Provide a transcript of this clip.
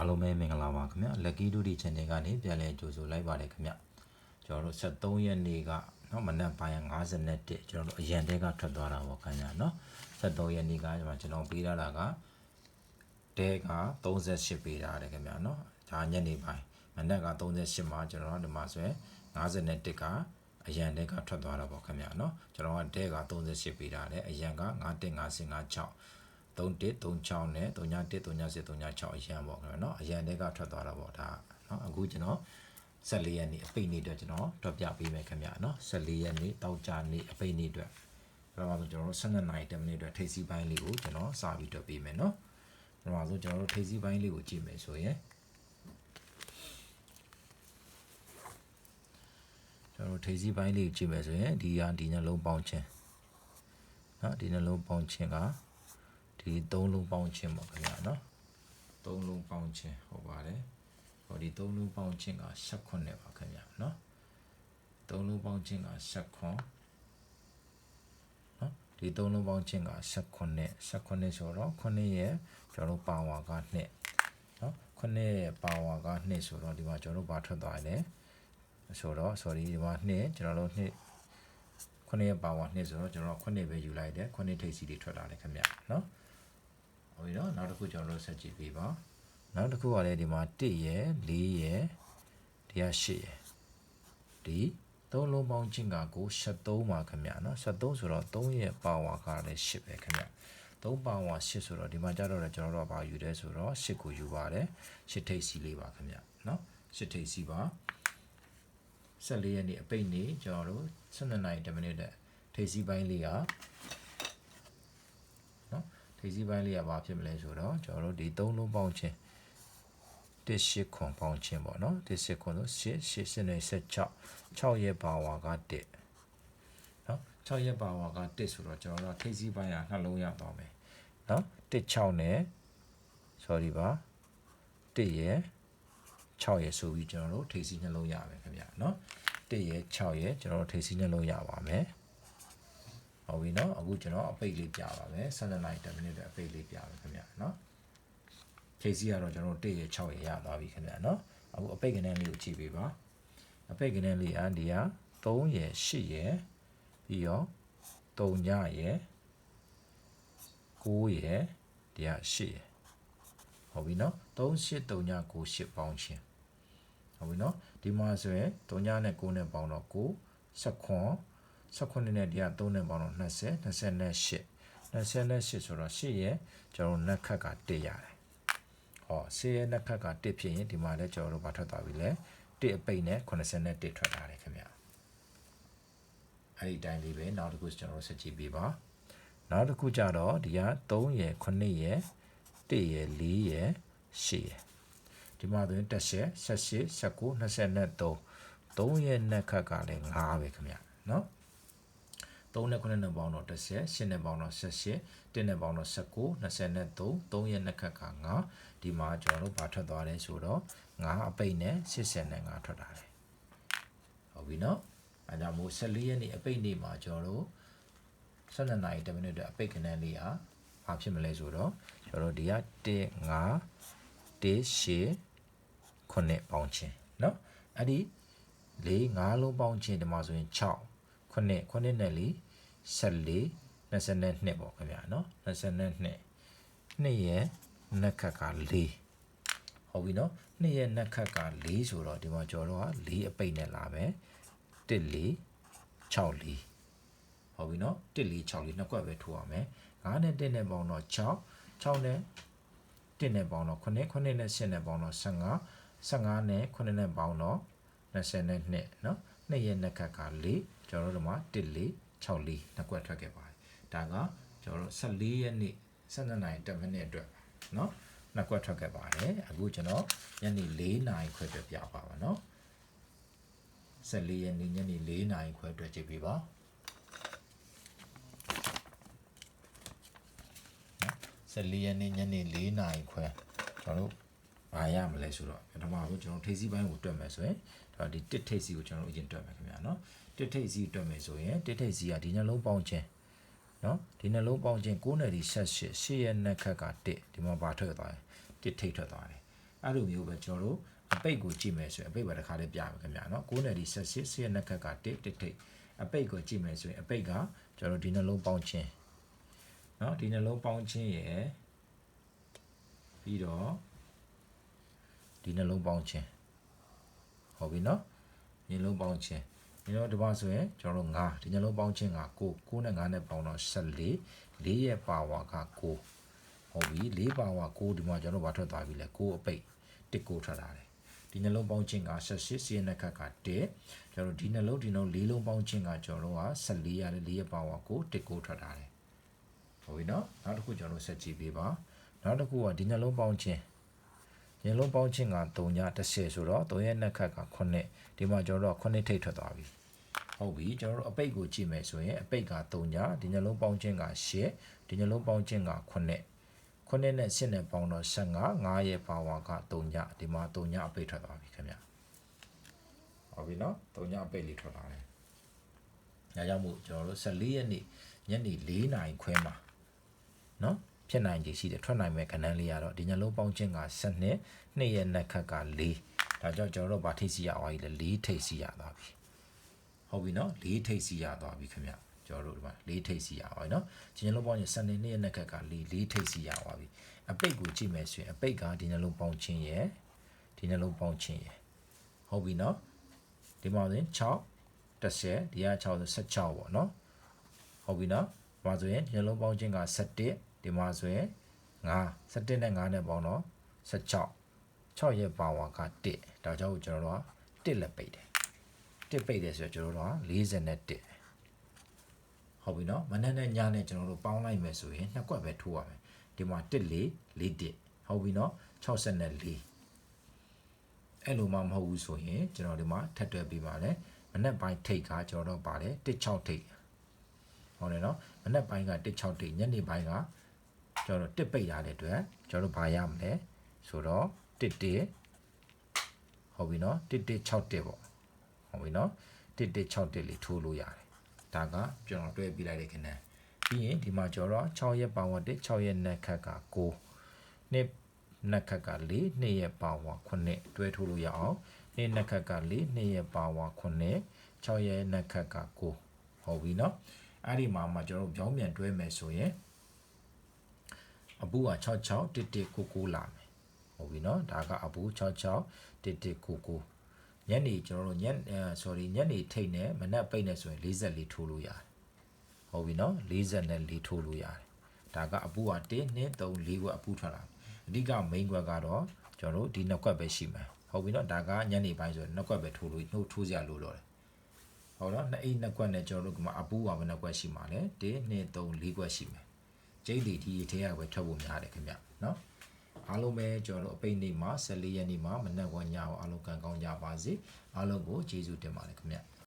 အားလုံးပဲမင်္ဂလာပါခင်ဗျာ Lucky Duty Channel ကနေပြန်လည်ကြိုဆိုလိုက်ပါတယ်ခင်ဗျာကျွန်တော်တို့73ရက်နေ့ကနော်မနက်ပိုင်း51ကျွန်တော်တို့အရန်တဲကထွက်သွားတာပေါ့ခင်ဗျာနော်73ရက်နေ့ကကျွန်တော်ကျွန်တော်ပေးရတာကတဲက38ပေးတာတယ်ခင်ဗျာနော်ဒါညနေပိုင်းမနက်က38မှာကျွန်တော်ဒီမှာဆိုရင်51ကအရန်တဲကထွက်သွားတာပေါ့ခင်ဗျာနော်ကျွန်တော်ကတဲက38ပေးတာလေအရန်က9 1 5 5 6 3136နဲ့391338 396အရန်ပေါ့ခင်ဗျာနော်အရန်တွေကထွက်သွားတာပေါ့ဒါနော်အခုကျွန်တော်14ရက်နေ့အပိတ်နေ့အတွက်ကျွန်တော်တော့ပြပေးမယ်ခင်ဗျာနော်14ရက်နေ့တောက်ကြနေ့အပိတ်နေ့အတွက်ပထမဆုံးကျွန်တော်တို့12နာရီ10မိနစ်အတွက်ထိပ်စီးပိုင်းလေးကိုကျွန်တော်စာပြီးတော့ပေးမယ်နော်ပထမဆုံးကျွန်တော်တို့ထိပ်စီးပိုင်းလေးကိုကြည့်မယ်ဆိုရင်ကျွန်တော်တို့ထိပ်စီးပိုင်းလေးကိုကြည့်မယ်ဆိုရင်ဒီဟာဒီနှလုံးပေါင်းခြင်းနော်ဒီနှလုံးပေါင်းခြင်းက ဒီသုံးလုံးပေါင်းခြင်းပေါ့ခင်ဗျာနော်သုံးလုံးပေါင်းခြင်းဟုတ်ပါတယ်ဟောဒီသုံးလုံးပေါင်းခြင်းက16နဲ့ပါခင်ဗျာနော်သုံးလုံးပေါင်းခြင်းက16နော်ဒီသုံးလုံးပေါင်းခြင်းက16နဲ့16ဆိုတော့9ရဲ့ကျွန်တော်တို့ပါဝါက2နော်9ရဲ့ပါဝါက2ဆိုတော့ဒီမှာကျွန်တော်တို့ဘာထွက်သွားလဲဆိုတော့ sorry ဒီမှာ2ကျွန်တော်တို့2ခုနှစ်ပါဝါနှစ်ဆိုတော့ကျွန်တော်ခုနှစ်ပဲယူလိုက်တယ်ခုနှစ်ထိပ်စီတွေထွက်လာတယ်ခင်ဗျနော် ဟုတ်ပြီနော်နောက်တစ်ခုကျွန်တော်တို့ဆက်ကြည့်ပေးပါနောက်တစ်ခုကလည်းဒီမှာ1ရယ်4ရယ်ဒီက8ရယ်ဒီသုံးလုံးပေါင်းချင်းကကို73ပါခင်ဗျနော်73ဆိုတော့3ရဲ့ပါဝါကလည်း8ပဲခင်ဗျ3ပါဝါ8ဆိုတော့ဒီမှာကြတော့လည်းကျွန်တော်တို့ကဘာယူလဲဆိုတော့8ကိုယူပါတယ်8ထိပ်စီလေးပါခင်ဗျနော်8ထိပ်စီပါ14ရက်နေ့အပိတ်နေ့ကျွန်တော်တို့12နိုင်10မိနစ်တဲ့ထိပ်စီပိုင်းလေးကနော် ထိပ်စီပိုင်းလေးကဘာဖြစ်မလဲဆိုတော့ကျွန်တော်တို့ဒီ3လုံးပေါင်းခြင်းတစ်ရှစ်ခွန်ပေါင်းခြင်းပေါ့နော်တစ်ရှစ်ခွန်ဆို8 8 8နဲ့16 6ရဲ့ပါဝါက1နော်6ရဲ့ပါဝါက1ဆိုတော့ကျွန်တော်တို့ထိပ်စီပိုင်းကနှလုံးရသွားမယ်နော်1 6နဲ့ sorry ပါ1ရဲ့6ရဲ့ဆိုပြီးကျွန်တော်တို့ထိပ်စီနှလုံးရမယ်ခင်ဗျာနော်1ရဲ့6ရဲ့ကျွန်တော်တို့ထိပ်စီနှလုံးရပါမယ် ဟုတ်ပြီနော်အခုကျွန်တော်အပိတ်လေးပြပါမယ်12နိုင်10မိနစ်တဲ့အပိတ်လေးပြပါခင်ဗျာနော်ထိပ်စီကတော့ကျွန်တော်တို့1ရဲ့6ရဲ့ရသွားပြီခင်ဗျာနော်အခုအပိတ်ကနေလေးကိုကြည့်ပေးပါအပိတ်ကနေလေးအန်ဒီယာ3ရဲ့8ရဲ့ပြီးတော့3ညရဲ့9ရဲ့ဒီက8ရဲ့ဟုတ်ပြီနော်3 8 3ည9 8ပေါင်းခြင်းဟုတ်ပြီနော်ဒီမှာဆိုရင်3ညနဲ့9နဲ့ပေါင်းတော့9 16 19နဲ့ဒီက3နဲ့ပေါင်းတော့20 28 28ဆိုတော့8ရဲ့ကျွန်တော်နက်ခက်က1ရတယ်ဟော10ရဲ့နက်ခက်က1ဖြစ်ရင်ဒီမှာလည်းကျွန်တော်တို့ဘာထွက်သွားပြီလဲ1အပိတ်နဲ့81ထွက်လာတယ်ခင်ဗျအဲ့ဒီတိုင်းလေးပဲနောက်တစ်ခုကျွန်တော်တို့ဆက်ကြည့်ပေးပါနောက်တစ်ခုကြတော့ဒီက3ရဲ့9ရဲ့1ရဲ့4ရဲ့8ရဲ့ဒီမှာဆိုရင်တက်ရှက်78 19 23 3ရဲ့နက်ခက်ကလည်း9ပဲခင်ဗျနော် 3နဲ့9နဲ့ပေါင်းတော့10 8နဲ့ပေါင်းတော့18 1နဲ့ပေါင်းတော့19 23 3ရဲ့နှစ်ခက်က9ဒီမှာကျွန်တော်တို့ဘာထွက်သွားလဲဆိုတော့9အပိတ်နဲ့80နဲ့9ထွက်လာတယ်ဟုတ်ပြီနော်အဲကြောင့်မို့14ရက်နေ့အပိတ်နေ့မှာကျွန်တော်တို့12နာရီ10မိနစ်အတွက်အပိတ်ခဏန်းလေးဟာဘာဖြစ်မလဲဆိုတော့ကျွန်တော်တို့ဒီက1 5 1 8 9ပေါင်းချင်းเนาะအဲ့ဒီ၄၅လုံးပေါင်းချင်းဒီမှာဆိုရင်6 9 9နဲ့၄14 22ပေါ့ခင်ဗျာเนาะ22နှစ်ရဲ့နက်ခက်က4ဟုတ်ပြီเนาะနှစ်ရဲ့နက်ခက်က4ဆိုတော့ဒီမှာကျော်တော့4အပိတ်နဲ့လာမယ်1 4 6 4ဟုတ်ပြီเนาะ1 4 6 4နှစ်ကွက်ပဲထိုးရမယ်9နဲ့1နဲ့ပေါင်းတော့6 6နဲ့1နဲ့ပေါင်းတော့9 9နဲ့10နဲ့ပေါင်းတော့15 15နဲ့9နဲ့ပေါင်းတော့22เนาะနှစ်ရဲ့နက်ခက်က4 ကျွန်တော်တို့ဒီမှာ1 4 6 4နှစ်ကွက်ထွက်ခဲ့ပါတယ်ဒါကကျွန်တော်တို့14ရက်နေ့12နိုင်10မိနစ်အတွက်เนาะနှစ်ကွက်ထွက်ခဲ့ပါတယ်အခုကျွန်တော်ညနေ4နာရီခွဲအတွက်ပြပါပါเนาะ14ရက်နေ့ညနေ4နာရီခွဲအတွက်ကြည့်ပေးပါ14ရက်နေ့ညနေ4နာရီခွဲကျွန်တော်တို့ ဘာရမလဲဆိုတော့ပထမဆုံးကျွန်တော်ထိပ်စီးပိုင်းကိုတွက်မယ်ဆိုရင်ဒါဒီတစ်ထိပ်စီးကိုကျွန်တော်အရင်တွက်မယ်ခင်ဗျာနော်တစ်ထိပ်စီးတွက်မယ်ဆိုရင်တစ်ထိပ်စီးကဒီနှလုံးပေါင်းခြင်းနော်ဒီနှလုံးပေါင်းခြင်း9နယ်ဒီဆက်ရှစ်ရှစ်ရဲ့နှက်ခက်က1ဒီမှာဘာထွက်သွားလဲတစ်ထိပ်ထွက်သွားတယ်အဲ့လိုမျိုးပဲကျွန်တော်တို့အပိတ်ကိုကြည့်မယ်ဆိုရင်အပိတ်ပဲတစ်ခါလေးပြမယ်ခင်ဗျာနော်9နယ်ဒီဆက်ရှစ်ရှစ်ရဲ့နှက်ခက်က1တစ်ထိပ်အပိတ်ကိုကြည့်မယ်ဆိုရင်အပိတ်ကကျွန်တော်ဒီနှလုံးပေါင်းခြင်းနော်ဒီနှလုံးပေါင်းခြင်းရယ်ပြီးတော့ ဒီနှလုံးပေါင်းခြင်းဟုတ်ပြီနော်ဒီနှလုံးပေါင်းခြင်းဒီတော့ဒီပါဆိုရင်ကျွန်တော်တို့9ဒီနှလုံးပေါင်းခြင်းက9 9နဲ့9နဲ့ပေါင်းတော့14 4ရဲ့ပါဝါက9ဟုတ်ပြီ4ပါဝါ9ဒီမှာကျွန်တော်တို့ဘာထွက်သွားပြီလဲ9အပိတ်တစ်ကိုထွက်လာတယ်ဒီနှလုံးပေါင်းခြင်းက18စီးရဲ့နှက်ခက်က1ကျွန်တော်တို့ဒီနှလုံးဒီနှလုံး၄လုံးပေါင်းခြင်းကကျွန်တော်တို့က14ရတယ်4ရဲ့ပါဝါ9တစ်ကိုထွက်လာတယ်ဟုတ်ပြီနော်နောက်တစ်ခုကျွန်တော်တို့ဆက်ကြည့်ပေးပါနောက်တစ်ခုကဒီနှလုံးပေါင်းခြင်း ညလုံးပေါင်းခြင်းက3ည30ဆိုတော့3ရဲ့နှက်ခက်က9ဒီမှာကျွန်တော်တို့က9ထိတ်ထွက်သွားပြီဟုတ်ပြီကျွန်တော်တို့အပိတ်ကိုကြည့်မယ်ဆိုရင်အပိတ်က3ညဒီညလုံးပေါင်းခြင်းက10ဒီညလုံးပေါင်းခြင်းက9ခုနှစ်နဲ့ရှစ်နဲ့ပေါင်းတော့15 9ရဲ့ပါဝါက3ညဒီမှာ3ညအပိတ်ထွက်သွားပြီခင်ဗျဟုတ်ပြီနော်3ညအပိတ်လေးထွက်လာတယ်။ဒါကြောင့်မို့ကျွန်တော်တို့14ရက်နေ့ညနေ4နာရီခွဲမှာနော် ဖြစ်နိုင်ခြေရှိတယ်ထွက်နိုင်မဲ့ခဏန်းလေးရတော့ဒီညလုံးပေါင်းခြင်းက7နှစ်နှစ်ရဲ့နှက်ခက်က4ဒါကြောင့်ကျွန်တော်တို့ဗာထိတ်စီရသွားပြီလေ4ထိတ်စီရသွားပြီဟုတ်ပြီနော်4ထိတ်စီရသွားပြီခင်ဗျကျွန်တော်တို့ဒီမှာ4ထိတ်စီရသွားပြီနော်ဒီညလုံးပေါင်းခြင်း7နှစ်နှစ်ရဲ့နှက်ခက်က4 4ထိတ်စီရသွားပြီအပိတ်ကိုကြည့်မယ်ဆိုရင်အပိတ်ကဒီညလုံးပေါင်းခြင်းရဲ့ဒီညလုံးပေါင်းခြင်းရဲ့ဟုတ်ပြီနော်ဒီမှာဆိုရင်6 30ဒီက6ဆို16ပေါ့နော်ဟုတ်ပြီနော်ဒီမှာဆိုရင်ဒီနှလုံးပေါင်းခြင်းက17 ဒီမှာဆိုရင်9 17နဲ့9နဲ့ပေါင်းတော့16 6ရဲ့ပါဝါက1ဒါကြောင့်ကျွန်တော်တို့က1လက်ပိတ်တယ်1ပိတ်တယ်ဆိုတော့ကျွန်တော်တို့က41ဟုတ်ပြီနော်မနက်နဲ့ညနဲ့ကျွန်တော်တို့ပေါင်းလိုက်မယ်ဆိုရင်နှစ်ကွက်ပဲထိုးရမယ်ဒီမှာ1 4 4 1ဟုတ်ပြီနော်64အဲ့လိုမှမဟုတ်ဘူးဆိုရင်ကျွန်တော်ဒီမှာထပ်တွဲပြီးပါလဲမနက်ပိုင်းထိတ်ကကျွန်တော်တို့ပါတယ်16ထိတ်ဟုတ်တယ်နော်မနက်ပိုင်းက16ထိတ်ညနေပိုင်းက ကျွန်တော်တို့တစ်ပိတ်ရတဲ့အတွက်ကျွန်တော်တို့ဘာရမလဲဆိုတော့တစ်တစ်ဟုတ်ပြီနော်တစ်တစ်6တစ်ပေါ့ဟုတ်ပြီနော်တစ်တစ်6တစ်လေးထိုးလို့ရတယ်ဒါကကျွန်တော်တွဲပြလိုက်တဲ့ခဏပြီးရင်ဒီမှာကျွန်တော်6ရက်ပါဝါတစ်6ရက်နက်ခက်က9နှစ်နက်ခက်က4နှစ်ရက်ပါဝါ9တွဲထိုးလို့ရအောင်နှစ်နက်ခက်က4နှစ်ရက်ပါဝါ9 6ရက်နက်ခက်က9ဟုတ်ပြီနော်အဲ့ဒီမှာမှကျွန်တော်တို့ပြောင်းပြန်တွဲမယ်ဆိုရင် အပူက66 1199လာမယ်ဟုတ်ပြီနော်ဒါကအပူ66 1199ညနေကျွန်တော်တို့ညအဲ sorry ညနေထိတ်နဲ့မနက်ပိတ်နဲ့ဆိုရင်44ထိုးလို့ရတယ်ဟုတ်ပြီနော်44ထိုးလို့ရတယ်ဒါကအပူက1 2 3 4ခွက်အပူထွက်လာအဓိက main ခွက်ကတော့ကျွန်တော်တို့ဒီနှစ်ခွက်ပဲရှိမယ်ဟုတ်ပြီနော်ဒါကညနေပိုင်းဆိုရင်နှစ်ခွက်ပဲထိုးလို့နှုတ်ထိုးစရာလိုတော့တယ်ဟုတ်နော်နှစ်အိတ်နှစ်ခွက်နဲ့ကျွန်တော်တို့ကမှအပူကဘယ်နှခွက်ရှိမှာလဲ1 2 3 4ခွက်ရှိမ ယ်ကျိတ်တီဒီထဲကပဲထွက်ဖို့များတယ်ခင်ဗျနော်အားလုံးပဲကျွန်တော်တို့အပိတ်နေ့မှာ14ရက်နေ့မှာမနက်ဝညအောင်အားလုံးကံကောင်းကြပါစေအားလုံးကိုကျေးဇူးတင်ပါတယ်ခင်ဗျ